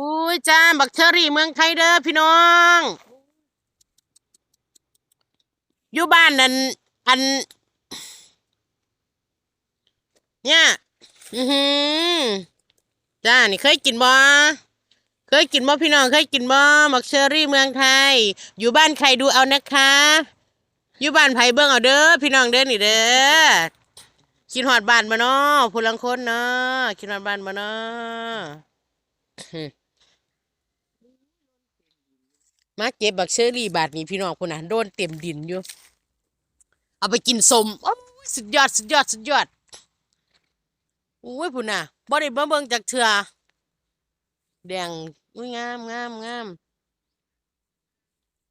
อุ้ยจ้าบักเชอรี่เมืองไทยเด้อพี่น้อง อยู่บ้านนั่นอัน เนี่ยอือหือจ้านี่เคยกินบ่เคยกินบ่พี่น้องเคยกินบ่บักเชอรี่เมืองไทย อยู่บ้านใครดูเอานะคะ อยู่บ้านไผเบิ่งเอาเด้อพี่น้องเด้อนี่เด้อคิดฮอดบ้านบ่เนาะผู้ลังคนเนาะคิดฮอดบ้านบ่เนาะ มาเก็บบักเชอรี่บาทนี้พี่น้องพุ่นน่ะโดนเต็มดินอยู่ เอาไปกินสมสุดยอดสุดยอดสุดยอดโอ้ยพุ่นน่ะบ่ได้มาเบิ่งจากเถื่อแดงอุ้ยงามงามงาม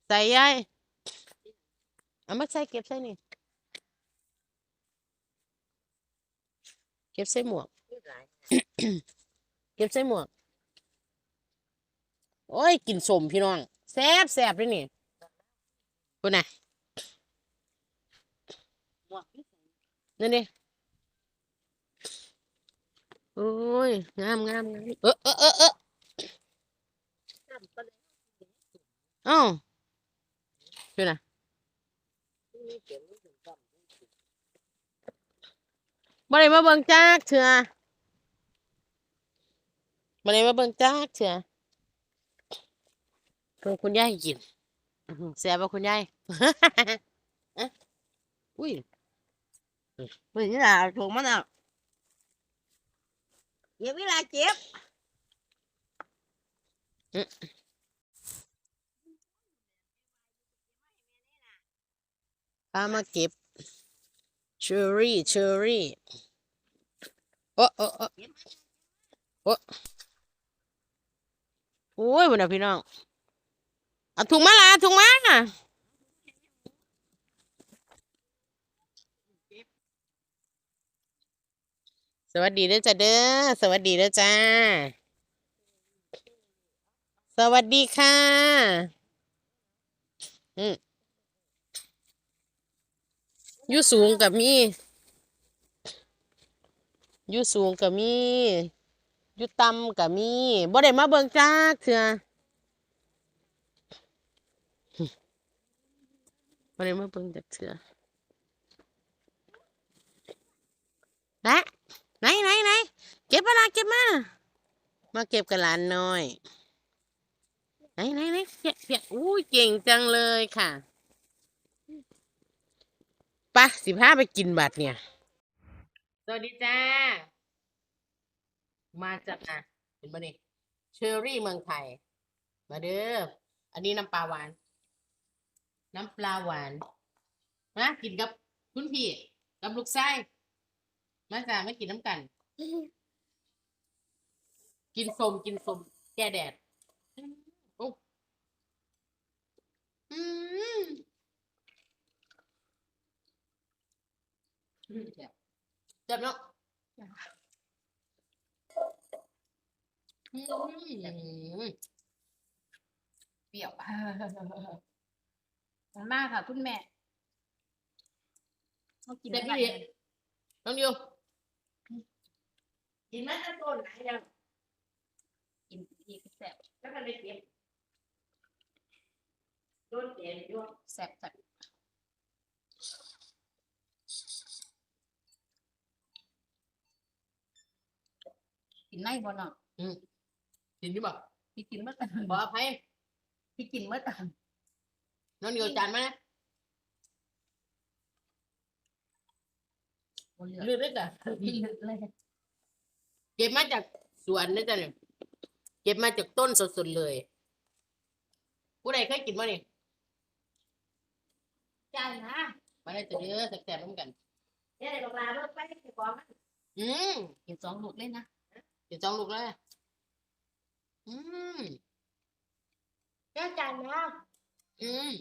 ใส่ยายเอามาใส่เก็บใส่นี่เก็บใส่หมวก เก็บใส่หมวก โอ้ย กินสมพี่น้อง แซ่บแซ่บเลยนี่คุณน่ะนั่นดิโอ้ย งามงามงามเออเออเออเออเอ้าคุณนะบ่ได้มาเบิ่งจักเถื่อบ่ได้มาเบิ่งจักเถื่อ เพิ่งคุณยายกินอื้อหือแซ่บป่ะคุณยายอุ้ยเฮ้ยนี่ล่ะถูกมันอะเก็บเวลาเจ็บพามาเก็บเชอรี่เชอรี่โอ้โอ้โอ้โอ้โอ้ยบุญนะพี่น้อง เอาถุงมาละเอาถุงมาสวัสดีเด้อจ้าเด้อสวัสดีเด้อจ้า สวัสดีค่ะ อืมยู่สูงกับมีอยู่สูงกับมีอยู่ต่ำกับมีบ่ได้มาเบิ่งจักเถื่อ บ่ได้มาเบิ่งจักเถื่อนะไหนไหนไหนเก็บมาละเก็บมา มาเก็บกับหลานน้อย ไหนไหนไหนเปียกเปียกอู้ยเก่งจังเลยค่ะปะสิพาไปกินบัตรเนี่ย สวัสดีจ้า มาจากอะเห็นปะนี่เชอรี่เมืองไทย มาเด้อ อันนี้น้ำปลาหวาน น้ำปลาหวานมากินกับคุณพี่กับลูกไส้มาจ้าไม่กินน้ำกัน กินสมกินสมแก้แดดโอ้อืมเจ็บเนาะอืมเปรี้ยว มันมากค่ะ คุณแม่เขากินเจ็บได้พี่น้องดิวกินไหมตะโกนไหนยังกินดีก็แซ่บแล้วมันไปเก็บโดนเจ็บอยู่แซ่บแซ่บกินได้บ่เนาะกินดิบ่พี่กินเมื่อขออภัยพี่กินเมื่อน้ องดิวจานมานะบนเหลือเลือดด้วยจ้ะพี่ลึกเลยเก็บมาจากสวนนะจ๊ะเนี่ยเก็บมาจากต้นสดๆเลย ผู้ใดเคยกินมั้นี่ใจนะมาได้แต่เด้อแซ่บๆน้ำกันเดี๋ยวเดี๋ยวบอกลาเลิกไปเดี๋ยวบอกมันอืมกินสองลูกเลยนะเดี๋ยวจองลูกเลย อืมเจ้าจานนะ อืม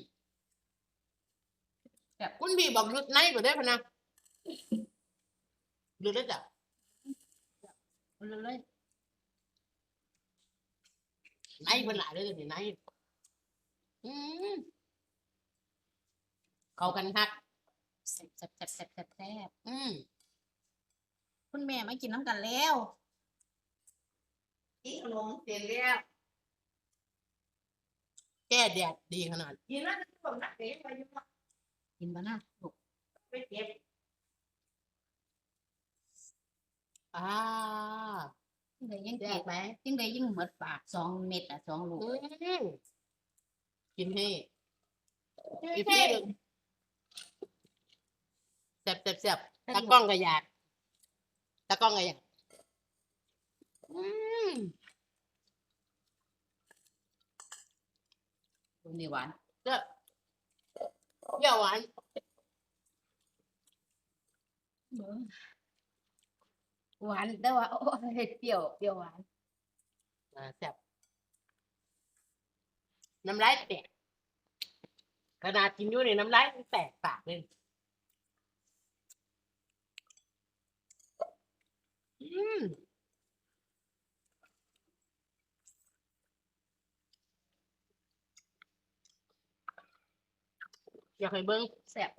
แบบคุณพี่บอกลุดในบ่ได้พะนะลุดได้จ้ะบนเลยในเพิ่นหลายเลยเดี๋ยวนี้ในอืมเข้ากันคักแซ่บแซ่บแซ่บแซ่บแซ่บแซ่บอืมคุณแม่ไม่กินน้ำกันแล้วกินขนมเสร็จแล้ว แก้แดดดีขนาดกินแล้วจะต้องนักเตะไปอยู่กินบานาลูกไปเก็บอ่ายิ่งเลยยิ่งแดเก็ดบไหมยิ่งเลยยิ่งหมดปากสองเม็ดอะสองลูกอืมกินให้อีพี่พี่หนึ่งแซ่บแซ่บแซ่บตากล้องก็อยากตากล้องก็อยากอืม ลูกนี่หวานเจ้าเปรี้ยวหวานหวานแต่ว่าโอ้ยเปรี้ยวเปรี้ยวหวานอ่าแซ่บน้ำลายแตกขนาดกินอยู่นี่น้ำลายมันแตกปากเลยอืม อยากให้เบิ้งแซ่บ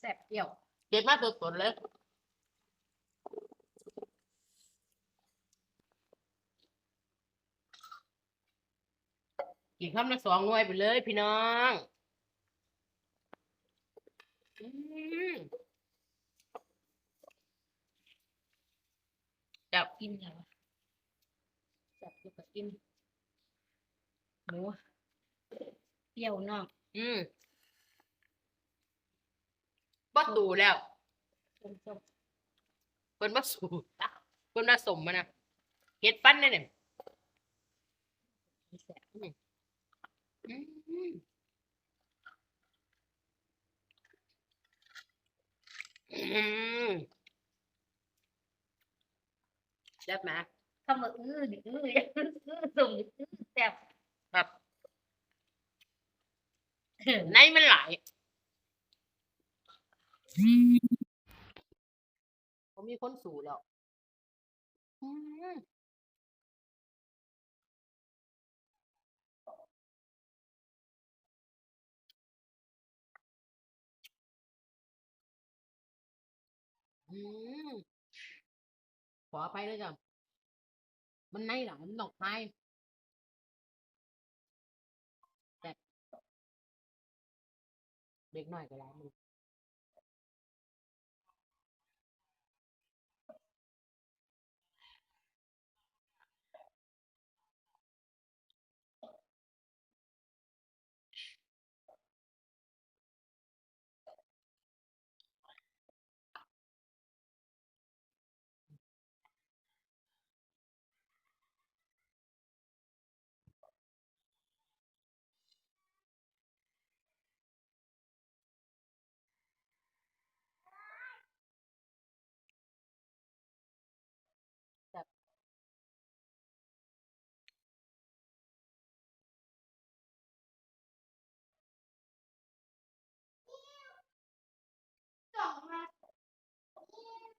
แซ่บเปรี้ยวเด็ดมาสดๆเลยกินคำละสองหน่วยไปเลยพี่น้องอืมจับกินแล้วจับอยู่กับกินหมูเปรี้ยวนอก อืมบ่ตูแล้วส้มเพิ่นบ่สูเพิ่นมาสมมานะเฮ็ดฟันเนี่ยเนี่ยๆแซ่บอืมอืมแซ่บไหมคำว่าอื้อนี่อื้ออื้อส่งนี่อื้อแซ่บครับ ในมันหลายเขามีคนสู่แล้วอืมขอไปเลยจ้ะมันในหลังมันดอกไม้ เด็กหน่อยก็แล้วมัน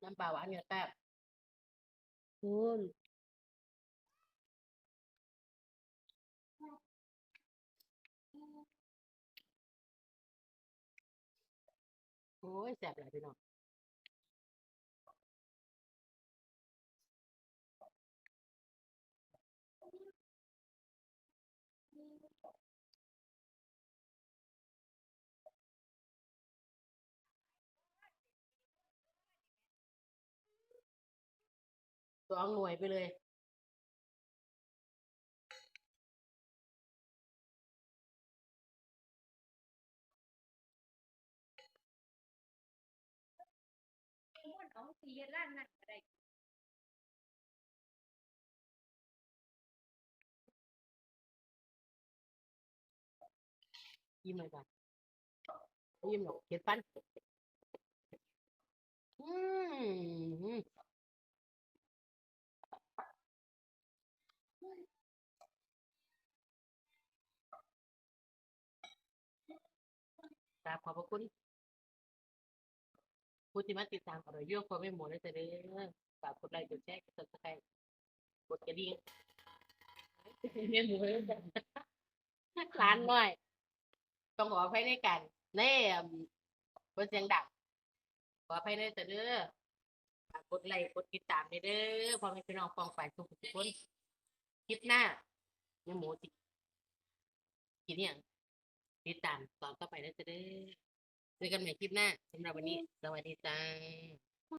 น้ำปลาหวานเนี่ยแซ่บคุณโอ้ยแซ่บหลายพี่น้อง องหน่วยไปเลย เอาสีร้านนั้นก็ได้ยิ้มเลยจ้ะยิ้มหรอกเก็ดฟันอืม กราบขอบพระคุณผู้ที่มาติดตามกับเราเยอะพอไม่หมดเลยแต่เด้อฝากกดไลค์กดแชร์กดซับสไครต์กดกระดิ่งเมียหมูเลยร้านหน้อย ต้องขออภัยในการในเอิ่มบนเสียงดังขออภัยในแต่เด้อฝากกดไลค์กดติดตามด้วยเด้อพอแม่พี่น้องฟองฝ่ายทุกคนคลิปหน้าแม่หมูสิกินเนี่ยง ติดตามตอนต่อไปนะจ๊ะเด้อเจอกันใหม่คลิปหน้าสำหรับวันนี้ สวัสดีจ้า